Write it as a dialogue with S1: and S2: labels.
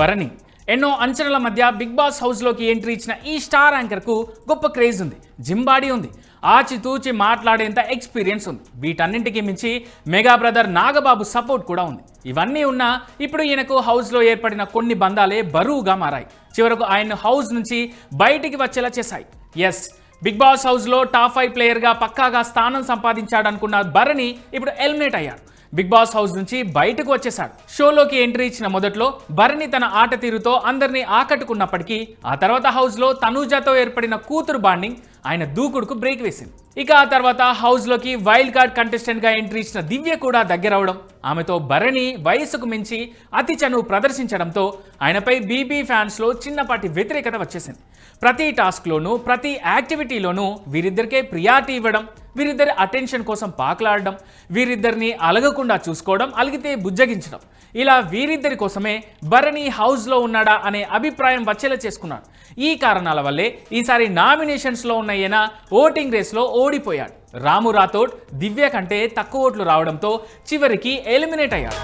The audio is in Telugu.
S1: భరణి. ఎన్నో అంచనాల మధ్య బిగ్ బాస్ హౌస్లోకి ఎంట్రీ ఇచ్చిన ఈ స్టార్ యాంకర్కు గొప్ప క్రేజ్ ఉంది జిమ్ ఉంది. ఆచితూచి మాట్లాడేంత ఎక్స్పీరియన్స్ ఉంది. వీటన్నింటికి మించి మెగా బ్రదర్ నాగబాబు సపోర్ట్ కూడా ఉంది. ఇవన్నీ ఉన్నా ఇప్పుడు ఈయనకు హౌస్లో ఏర్పడిన కొన్ని బంధాలే బరువుగా మారాయి. చివరకు ఆయన హౌస్ నుంచి బయటికి వచ్చేలా చేశాయి. ఎస్ బిగ్ బాస్ హౌస్లో టాప్ ఫైవ్ ప్లేయర్గా పక్కాగా స్థానం సంపాదించాడనుకున్న భరణి ఇప్పుడు ఎలిమినేట్ అయ్యాడు. బిగ్ బాస్ హౌస్ నుంచి బయటకు వచ్చేశాడు. షోలోకి ఎంట్రీ ఇచ్చిన మొదట్లో భరణి తన ఆట తీరుతో అందరినీ ఆకట్టుకున్నప్పటికీ ఆ తర్వాత హౌస్లో తనూజాతో ఏర్పడిన కూతురు బాండింగ్ ఆయన దూకుడుకు బ్రేక్ వేసింది. ఇక ఆ తర్వాత హౌస్లోకి వైల్డ్ కార్డ్ కంటెస్టెంట్గా ఎంట్రీ ఇచ్చిన దివ్య కూడా దగ్గరవడం. ఆమెతో భరణి వయసుకు మించి అతి చనువు ప్రదర్శించడంతో ఆయనపై బీబీ ఫ్యాన్స్లో చిన్నపాటి వ్యతిరేకత వచ్చేసింది. ప్రతి టాస్క్లోనూ ప్రతి యాక్టివిటీలోనూ వీరిద్దరికే ప్రియారిటీ ఇవ్వడం వీరిద్దరి అటెన్షన్ కోసం పాకలాడడం వీరిద్దరిని అలగకుండా చూసుకోవడం అలిగితే బుజ్జగించడం. ఇలా వీరిద్దరి కోసమే భరణి హౌస్లో ఉన్నాడా అనే అభిప్రాయం వచ్చేలా చేసుకున్నాడు. ఈ కారణాల వల్లే ఈసారి నామినేషన్స్లో ఉన్న ఈయన ఓటింగ్ రేస్లో ఓడిపోయాడు. రాము రాథోడ్ దివ్య కంటే తక్కువ ఓట్లు రావడంతో చివరికి ఎలిమినేట్ అయ్యాడు.